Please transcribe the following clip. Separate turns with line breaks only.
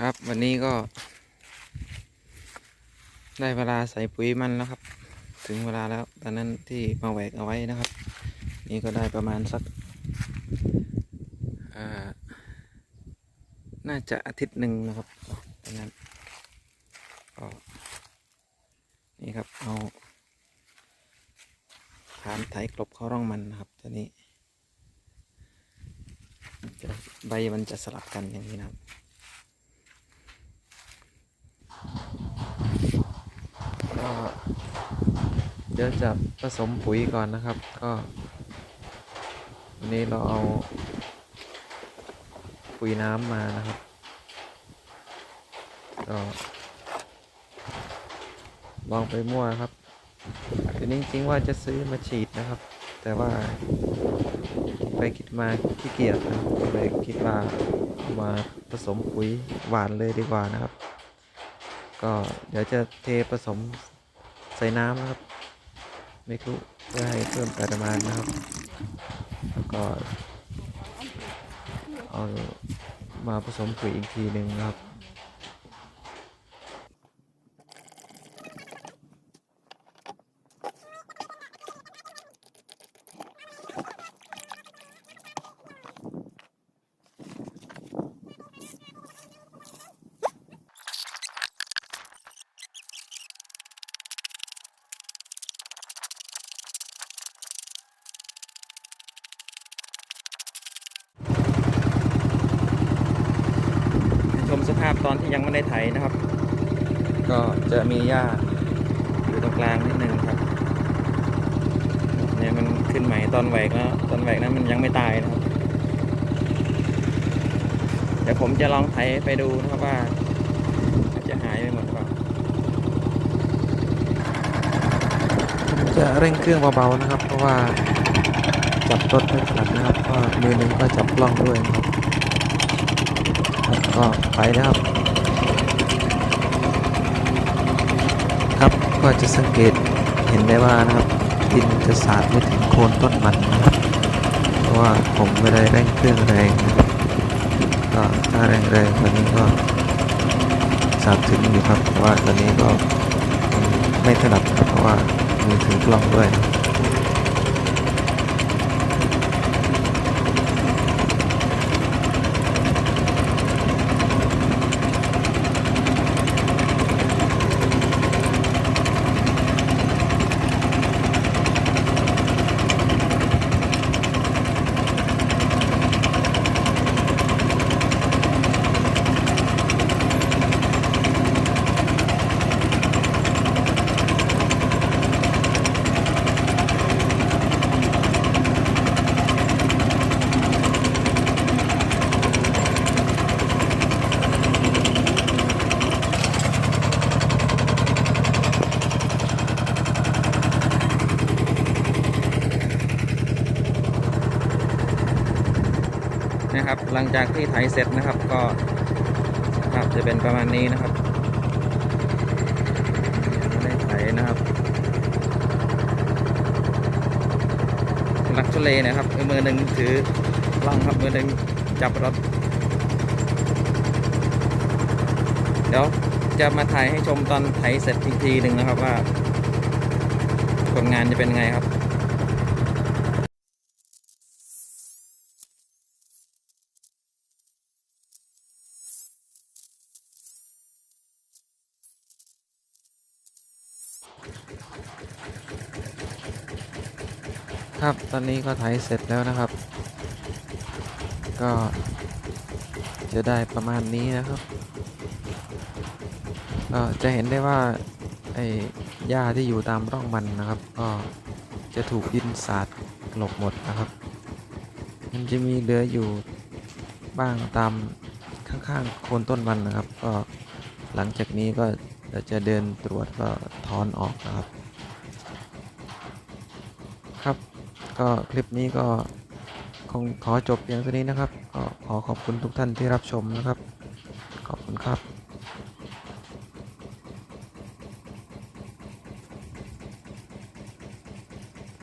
ครับวันนี้ก็ ได้เวลาใส่ปุ๋ยมันแล้วครับ ถึงเวลาแล้วตอนนั้นที่มาแหวกเอาไว้นะครับ นี่ก็ได้ประมาณสักน่าจะอาทิตย์หนึ่งนะครับตอนนั้นก็นี่ครับเอาผ่านไถกลบเข้าร่องมันนะครับตัวนี้ใบมันจะสลับกันอย่างนี้นะครับ ก็ เดี๋ยวจะผสมปุ๋ยก่อนนะครับ ก็วันนี้เราเอา ปุ๋ยน้ำมานะครับก็ลองไปมั่วครับคือจริงๆว่าจะซื้อมาฉีดนะครับ แต่ว่าคิดไปคิดมาขี้เกียจนะครับเลยคิดว่ามาผสมปุ๋ยหวานเลยดีกว่านะครับ ก็เดี๋ยวจะเทผสม ใส่น้ำนะครับไม่คลุเพื่อให้เพิ่มปริมาณนะครับ แล้วก็เอามาผสมปุ๋ยอีกทีหนึ่งนะครับาพตอนที่ยังไม่ได้ไถนะครับ ก็จะมีหญ้าอยู่ตรงกลางนิดนึงครับเนี่ยมันขึ้นใหม่ตอนแหวกแล้วตอนแหวกนั้นมันยังไม่ตายนะครับ เดี๋ยวผมจะลองไถไปดูนะครับว่าจะหายไปหมดหรือเปล่าจะเร่งเครื่องเบาๆนะครับ เพราะว่าจับรถไม่ถนัดนะครับก็มือหนึ่งก็จับกล้องด้วยนะครับ ก็ไปนะครับ ครับก็จะสังเกตเห็นได้ว่านะครับดินจะสาดไม่ถึงโคนต้นมันนะครับเพราะว่าผมไม่ได้เร่งเครื่องแรงนะครับก็ถ้าแรงแรงๆกว่านี้ก็สาดถึงอยู่ครับแต่ว่าตอนนี้ก็ไม่ถนัดเพราะว่ามือถือกล้องด้วยนะ ครับ หลังจากที่ไถเสร็จนะครับก็สภาพจะเป็นประมาณนี้นะครับไม่ได้ไถนะครับหลักทุเลนะครับมือหนึ่งถือล่องครับมือหนึ่งจับรถ เดี๋ยวจะมาถ่ายให้ชมตอนไถเสร็จอีกทีหนึ่งนะครับว่าผลงานจะเป็นไงครับ ครับ ตอนนี้ก็ไถเสร็จแล้วนะครับ ก็จะได้ประมาณนี้นะครับก็จะเห็นได้ว่าไอ้หญ้าที่อยู่ตามร่องมันนะครับ ก็จะถูกดินสาดกลบหมดนะครับ มันจะมีเหลืออยู่บ้างตามข้างๆโคนต้นมันนะครับ ก็หลังจากนี้ก็จะเดินตรวจก็ถอนออกนะครับ ก็คลิปนี้ก็คงขอจบเพียงเท่านี้นะครับ ก็ขอขอบคุณทุกท่านที่รับชมนะครับ ขอบคุณครับ